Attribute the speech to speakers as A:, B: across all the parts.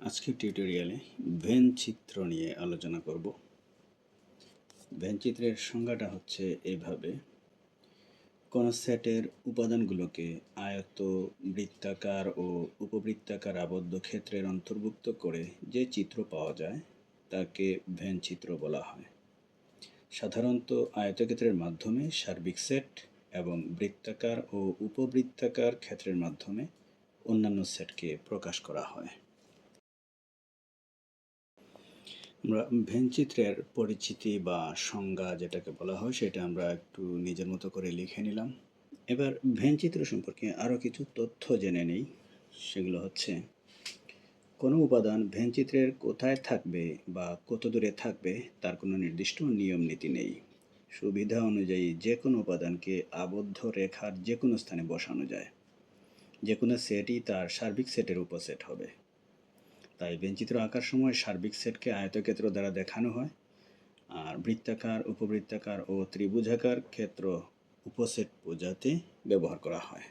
A: আজকের টিউটোরিয়ালে ভেন চিত্র নিয়ে আলোচনা করব। ভেন চিত্রের সংজ্ঞাটা হচ্ছে এইভাবে কোন সেটের উপাদানগুলোকে আয়ত, বৃত্তাকার ও উপবৃত্তাকার আবদ্ধ ক্ষেত্রের অন্তর্ভুক্ত করে যে চিত্র পাওয়া যায়, তাকে ভেন চিত্র বলা হয়। সাধারণত আয়তক্ষেত্রের মাধ্যমে সার্বিক সেট এবং বৃত্তাকার ও উপবৃত্তাকার ক্ষেত্রের মাধ্যমে অন্যান্য সেটকে প্রকাশ করা হয়। আমরা ভেনচিত্রের পরিচিতি বা সংজ্ঞা যেটাকে বলা হয়, সেটা আমরা একটু নিজের মতো করে লিখে নিলাম। এবার ভেনচিত্র সম্পর্কে আরও কিছু তথ্য জেনে নেই। সেগুলো হচ্ছে, কোনো উপাদান ভেনচিত্রের কোথায় থাকবে বা কত দূরে থাকবে তার কোনো নির্দিষ্ট নিয়ম নীতি নেই। সুবিধা অনুযায়ী যে কোনো উপাদানকে আবদ্ধ রেখার যে কোনো স্থানে বসানো যায়। যে কোনো সেটই তার সার্বিক সেটের উপসেট হবে। তাই বেঞ্চিত্র আঁকার সময় সার্বিক সেটকে আয়তক্ষেত্র দ্বারা দেখানো হয়। আর বৃত্তাকার, উপবৃত্তাকার ও ত্রিভুজাকার ক্ষেত্র উপসেট বোঝাতে ব্যবহার করা হয়।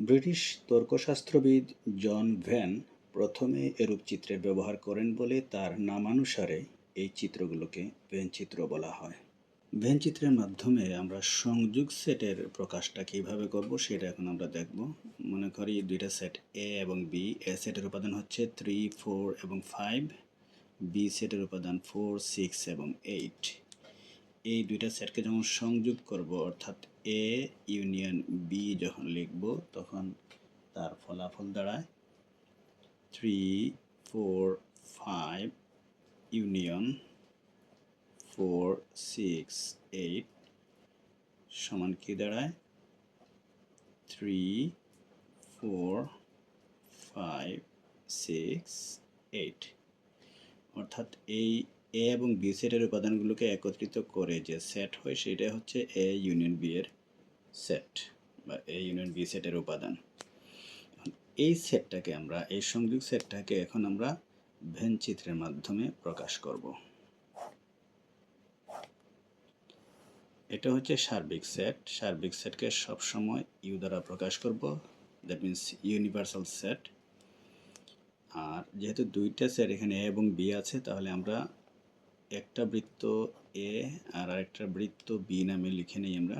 A: ব্রিটিশ তর্কশাস্ত্রবিদ জন ভ্যান প্রথমে এরূপ চিত্রের ব্যবহার করেন বলে তার নামানুসারে এই চিত্রগুলোকে বেঞ্চিত্র চিত্র বলা হয়। ভেন চিত্রের মাধ্যমে আমরা সংযোগ সেটের প্রকাশটা কীভাবে করব, সেটা এখন আমরা দেখব। মনে করি দুইটা সেট এ এবং বি এ সেটের উপাদান হচ্ছে থ্রি ফোর এবং ফাইভ বি সেটের উপাদান ফোর সিক্স এবং এইট এই দুইটা সেটকে যখন সংযোগ করব, অর্থাৎ এ ইউনিয়ন বি যখন লিখব, তখন তার ফলাফল দাঁড়ায় three four five union four six eight সমান কি দাঁড়ায়? Three four five six eight অর্থাৎ এই এ এবং বি সেটের উপাদানগুলোকে একত্রিত করে যে সেট হয় সেটা হচ্ছে এ ইউনিয়ন বি এর সেট বা এ ইউনিয়ন বি সেটের উপাদান। এই সেটটাকে আমরা, এই সংযোগ সেটটাকে এখন আমরা ভেন চিত্রের মাধ্যমে প্রকাশ করব। এটা হচ্ছে সার্বিক সেট সার্বিক সেটকে সবসময় ইউ দ্বারা প্রকাশ করব। দ্যাট মিন্স ইউনিভার্সাল সেট আর যেহেতু দুইটা সেট এখানে এ এবং বি আছে, তাহলে আমরা একটা বৃত্ত এ আর আরেকটা বৃত্ত বি নামে লিখে নিই আমরা।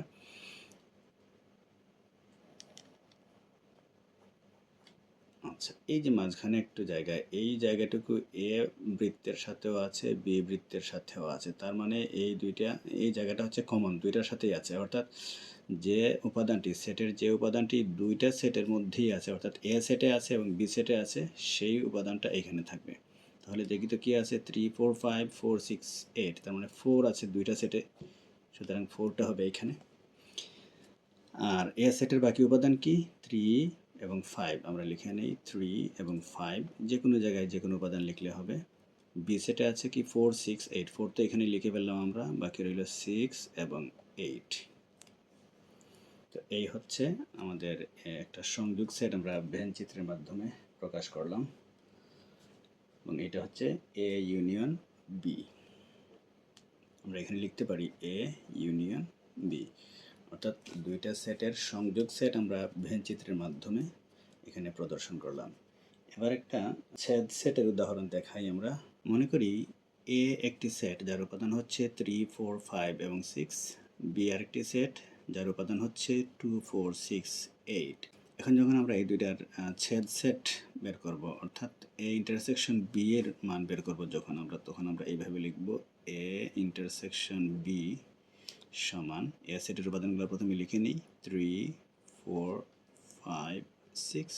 A: আচ্ছা এই যে মাঝখানে একটু জায়গা, এই জায়গাটুকু এ বৃত্তের সাথেও আছে, বি বৃত্তের সাথেও আছে, তার মানে এই দুইটা, এই জায়গাটা হচ্ছে কমন দুইটার সাথেই আছে, অর্থাৎ যে উপাদানটি সেটের যে উপাদানটি, দুইটা সেটের মধ্যেই আছে, অর্থাৎ এ সেটে আছে এবং বি সেটে আছে, সেই উপাদানটা এখানে থাকবে। তাহলে দেখি তো কী আছে three four five four six eight তার মানে ফোর আছে দুইটা সেটে সুতরাং ফোরটা হবে এখানে। আর এ সেটের বাকি উপাদান কি? থ্রি এবং ফাইভ আমরা লিখে নেই থ্রি এবং ফাইভ যে কোনো জায়গায় যে কোনো উপাদান লিখলে হবে। বি সেটে আছে কি ফোর সিক্স এইট ফোর তো এখানে লিখে ফেললাম আমরা, বাকি রইল সিক্স এবং এইট তো এই হচ্ছে আমাদের একটা সংযোগ সেট আমরা ভ্যান চিত্রের মাধ্যমে প্রকাশ করলাম। এবং এটা হচ্ছে এ ইউনিয়ন বি আমরা এখানে লিখতে পারি এ ইউনিয়ন বি অর্থাৎ দুইটা সেটের সংযোগ সেট আমরা ভেন চিত্রের মাধ্যমে এখানে প্রদর্শন করলাম। এবার একটা ছেদ সেটের উদাহরণ দেখাই আমরা। মনে করি এ একটি সেট যার উপাদান হচ্ছে থ্রি ফোর ফাইভ এবং সিক্স বি আর একটি সেট যার উপাদান হচ্ছে টু ফোর সিক্স এইট এখন যখন আমরা এই দুইটার ছেদ সেট বের করব, অর্থাৎ এ ইন্টারসেকশন বি এর মান বের করব যখন আমরা, তখন আমরা এইভাবে লিখব এ ইন্টারসেকশন বি সমান এ সেটের উপাদানগুলো প্রথমে লিখে নিই। Three four five six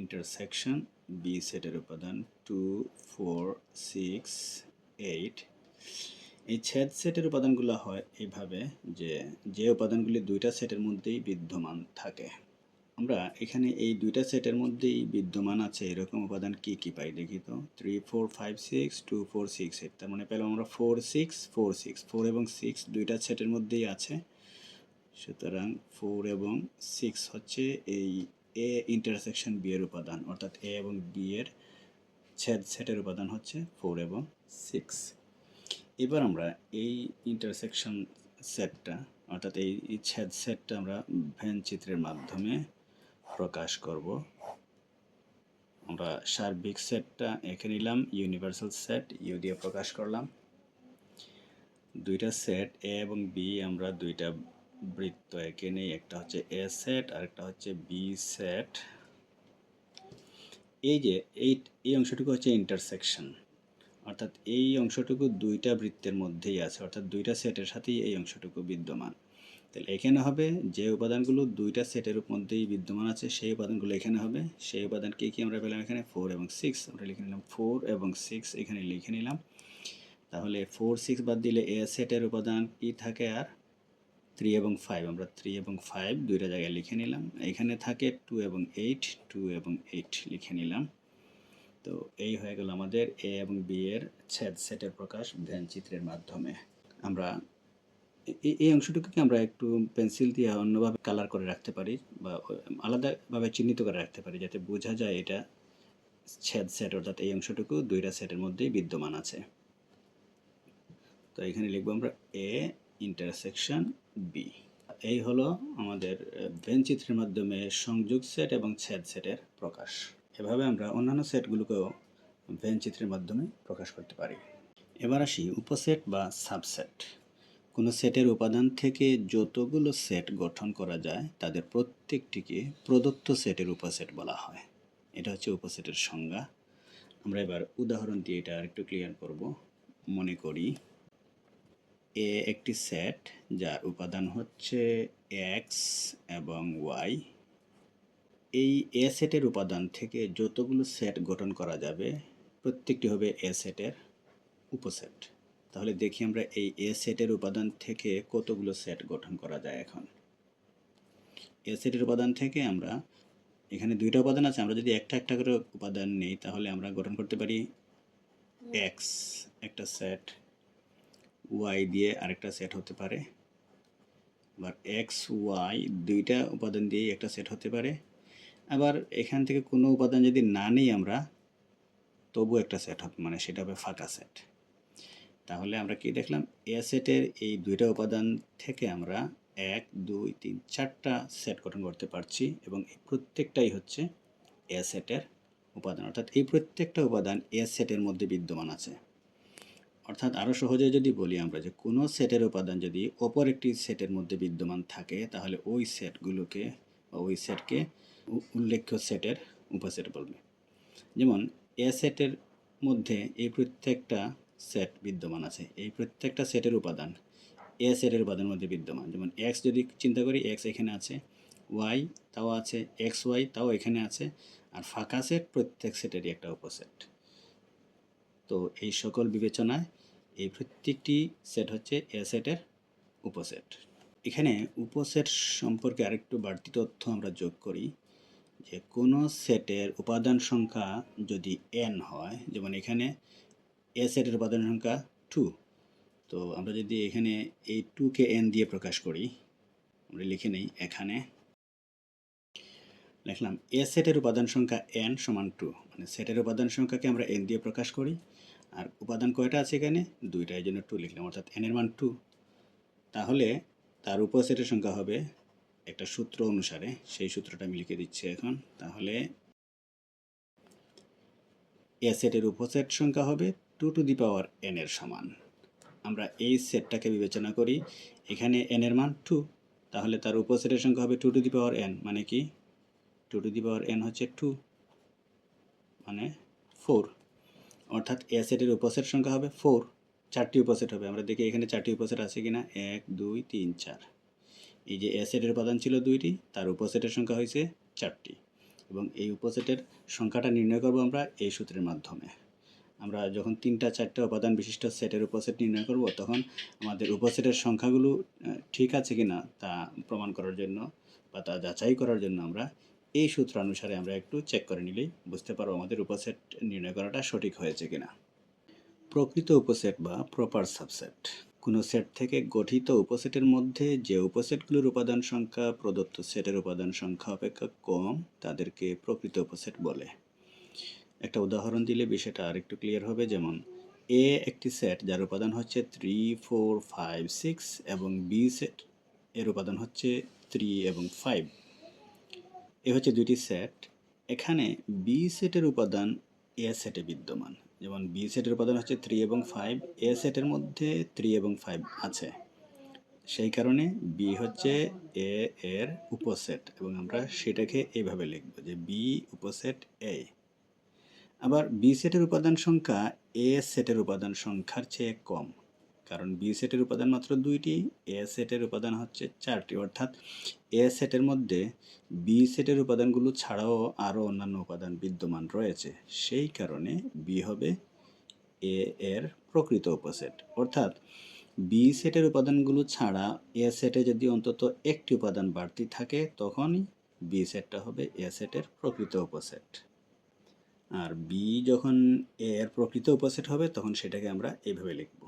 A: intersection B সেটের উপাদান টু ফোর সিক্স এইট এই ছেদ সেটের উপাদানগুলো হয় এইভাবে যে যে উপাদানগুলি দুইটা সেটের মধ্যেই বিদ্যমান থাকে। আমরা এখানে এই দুইটা সেটের মধ্যেই বিদ্যমান আছে এরকম উপাদান কি কি পাই দেখি তো? Three four five six two four six eight তার মানে পেলাম আমরা four six four six four এবং সিক্স দুইটা সেটের মধ্যেই আছে। সুতরাং ফোর এবং সিক্স হচ্ছে এই এ ইন্টারসেকশন বি এর উপাদান, অর্থাৎ এ এবং বি এর ছেদ, সেটের উপাদান হচ্ছে ফোর এবং সিক্স এবার আমরা এই ইন্টারসেকশন সেটটা অর্থাৎ এই ছেদ সেটটা আমরা ভ্যান চিত্রের মাধ্যমে প্রকাশ করব। আমরা সার্বিক সেটটা এঁকে নিলাম ইউনিভার্সাল সেট ইউ দিয়ে প্রকাশ করলাম। দুইটা সেট এ এবং বি আমরা দুইটা বৃত্ত এঁকে নিই, একটা হচ্ছে এ সেট আর একটা হচ্ছে বি সেট এই যে, এই এই অংশটুকু হচ্ছে ইন্টারসেকশন অর্থাৎ এই অংশটুকু দুইটা বৃত্তের মধ্যেই আছে, অর্থাৎ দুইটা সেটের সাথেই এই অংশটুকু বিদ্যমান। তাহলে এখানে হবে, যে উপাদানগুলো দুইটা সেটের মধ্যেই বিদ্যমান আছে, সেই উপাদানগুলো এখানে হবে। সেই উপাদান কি কি আমরা পেলাম এখানে? ফোর এবং সিক্স আমরা লিখে নিলাম ফোর এবং সিক্স এখানে লিখে নিলাম। তাহলে ফোর সিক্স বাদ দিলে এ সেটের উপাদান কি থাকে আর? থ্রি এবং ফাইভ আমরা থ্রি এবং ফাইভ দুইটা জায়গায় লিখে নিলাম। এখানে থাকে টু এবং এইট টু এবং এইট লিখে নিলাম। তো এই হয়ে গেল আমাদের এ এবং বি এর ছেদ সেটের প্রকাশ ভ্যান চিত্রের মাধ্যমে। আমরা এই অংশটুকুকে আমরা একটু পেন্সিল দিয়ে অন্যভাবে কালার করে রাখতে পারি বা আলাদাভাবে চিহ্নিত করে রাখতে পারি যাতে বোঝা যায় এটা ছেদ সেট অর্থাৎ এই অংশটুকু দুইটা সেটের মধ্যেই বিদ্যমান আছে। তো এখানে লিখব আমরা এ ইন্টারসেকশন বি এই হলো আমাদের ভেন চিত্রের মাধ্যমে সংযোগ সেট এবং ছেদ সেটের প্রকাশ। এভাবে আমরা অন্যান্য সেটগুলোকেও ভেন চিত্রের মাধ্যমে প্রকাশ করতে পারি। এবার আসি উপসেট বা সাবসেট কোনো সেটের উপাদান থেকে যতগুলো সেট গঠন করা যায়, তাদের প্রত্যেকটিকে প্রদত্ত সেটের উপসেট বলা হয়। এটা হচ্ছে উপসেটের সংজ্ঞা। আমরা এবার উদাহরণ দিয়ে এটা আরেকটু ক্লিয়ার করব। মনে করি এ একটি সেট যার উপাদান হচ্ছে এক্স এবং ওয়াই এই এ সেটের উপাদান থেকে যতগুলো সেট গঠন করা যাবে, প্রত্যেকটি হবে এ সেটের উপসেট। তাহলে দেখি আমরা এই এ সেটের উপাদান থেকে কতগুলো সেট গঠন করা যায় এখন। এ সেটের উপাদান থেকে আমরা, এখানে দুইটা উপাদান আছে, আমরা যদি একটা একটা করে উপাদান নেই, তাহলে আমরা গঠন করতে পারি এক্স একটা সেট ওয়াই দিয়ে আরেকটা সেট হতে পারে। আবার এক্স ওয়াই দুইটা উপাদান দিয়ে একটা সেট হতে পারে। আবার এখান থেকে কোনো উপাদান যদি না নিই আমরা তবু একটা সেট হবে মানে সেটা হবে ফাঁকা সেট তাহলে আমরা কি দেখলাম? এ সেটের এই দুইটা উপাদান থেকে আমরা এক, দুই, তিন, চারটা সেট গঠন করতে পারছি এবং এই প্রত্যেকটাই হচ্ছে এ সেটের উপাদান। অর্থাৎ এই প্রত্যেকটা উপাদান এ সেটের মধ্যে বিদ্যমান আছে। অর্থাৎ আরও সহজে যদি বলি আমরা যে কোনো সেটের উপাদান যদি অপর একটি সেটের মধ্যে বিদ্যমান থাকে, তাহলে ওই সেটগুলোকে বা ওই সেটকে উল্লেখ্য সেটের উপসেট বলবে। যেমন এ সেটের মধ্যে এই প্রত্যেকটা সেট বিদ্যমান আছে। এই প্রত্যেকটা সেটের উপাদান এ সেটের উপাদানের মধ্যে বিদ্যমান। যেমন এক্স যদি চিন্তা করি এক্স এখানে আছে ওয়াই তাও আছে এক্স ওয়াই তাও এখানে আছে, আর ফাঁকা সেট প্রত্যেক সেটেরই একটা উপসেট তো এই সকল বিবেচনায় এই প্রত্যেকটি সেট হচ্ছে এ সেটের উপসেট এখানে উপসেট সম্পর্কে আরেকটু বাড়তি তথ্য আমরা যোগ করি, যে কোনো সেটের উপাদান সংখ্যা যদি এন হয়, যেমন এখানে এ সেটের উপাদান সংখ্যা টু তো আমরা যদি এখানে এই টুকে এন দিয়ে প্রকাশ করি, আমরা লিখে নেই এখানে। লিখলাম এ সেটের উপাদান সংখ্যা এন সমান টু মানে সেটের উপাদান সংখ্যাকে আমরা এন দিয়ে প্রকাশ করি। আর উপাদান কয়টা আছে এখানে? দুইটা, এই জন্য টু লিখলাম, অর্থাৎ এনের মান টু তাহলে তার উপসেটের সংখ্যা হবে একটা সূত্র অনুসারে, সেই সূত্রটা আমি লিখে দিচ্ছি এখন। তাহলে এ সেটের উপসেট সংখ্যা হবে two to the power N এর সমান। আমরা এই সেটটাকে বিবেচনা করি। এখানে এন এর মান টু তাহলে তার উপসেটের সংখ্যা হবে two to the power N মানে কি? Two to the power N হচ্ছে টু মানে ফোর অর্থাৎ এ সেটের উপসেট সংখ্যা হবে ফোর চারটি উপসেট হবে। আমরা দেখি এখানে চারটি উপসেট আছে কিনা? এক, দুই, তিন, চার। এই যে এ সেটের উপাদান ছিল দুইটি, তার উপসেটের সংখ্যা হয়েছে চারটি। এবং এই উপসেটের সংখ্যাটা নির্ণয় করব আমরা এই সূত্রের মাধ্যমে। আমরা যখন তিনটা, চারটা উপাদান বিশিষ্ট সেটের উপসেট নির্ণয় করব, তখন আমাদের উপসেটের সংখ্যাগুলো ঠিক আছে কি না তা প্রমাণ করার জন্য বা তা যাচাই করার জন্য আমরা এই সূত্র অনুসারে আমরা একটু চেক করে নিলেই বুঝতে পারব আমাদের উপসেট নির্ণয় করাটা সঠিক হয়েছে কিনা। প্রকৃত উপসেট বা প্রপার সাবসেট কোনো সেট থেকে গঠিত উপসেটের মধ্যে যে উপসেটগুলোর উপাদান সংখ্যা, প্রদত্ত সেটের উপাদান সংখ্যা অপেক্ষা কম, তাদেরকে প্রকৃত উপসেট বলে। একটা উদাহরণ দিলে বিষয়টা আর একটু ক্লিয়ার হবে, যেমন এ একটি সেট যার উপাদান হচ্ছে থ্রি ফোর ফাইভ সিক্স এবং বি সেট এর উপাদান হচ্ছে থ্রি এবং ফাইভ এ হচ্ছে দুইটি সেট এখানে বি সেটের উপাদান এ সেটে বিদ্যমান। যেমন বি সেটের উপাদান হচ্ছে থ্রি এবং ফাইভ এ সেটের মধ্যে থ্রি এবং ফাইভ আছে। সেই কারণে বি হচ্ছে এ এর উপসেট এবং আমরা সেটাকে এইভাবে লিখব যে বি উপসেট এ আবার বি সেটের উপাদান সংখ্যা এ সেটের উপাদান সংখ্যার চেয়ে কম, কারণ বি সেটের উপাদান মাত্র দুইটি এ সেটের উপাদান হচ্ছে চারটি। অর্থাৎ এ সেটের মধ্যে বি সেটের উপাদানগুলো ছাড়াও আরও অন্যান্য উপাদান বিদ্যমান রয়েছে। সেই কারণে বি হবে এ এর প্রকৃত উপসেট। অর্থাৎ বি সেটের উপাদানগুলো ছাড়া এ সেটে যদি অন্তত একটি উপাদান বাড়তি থাকে তখনই বি সেটটা হবে এ সেটের প্রকৃত উপসেট। আর বি যখন এ এর প্রকৃত উপসেট হবে তখন সেটাকে আমরা এভাবে লিখব।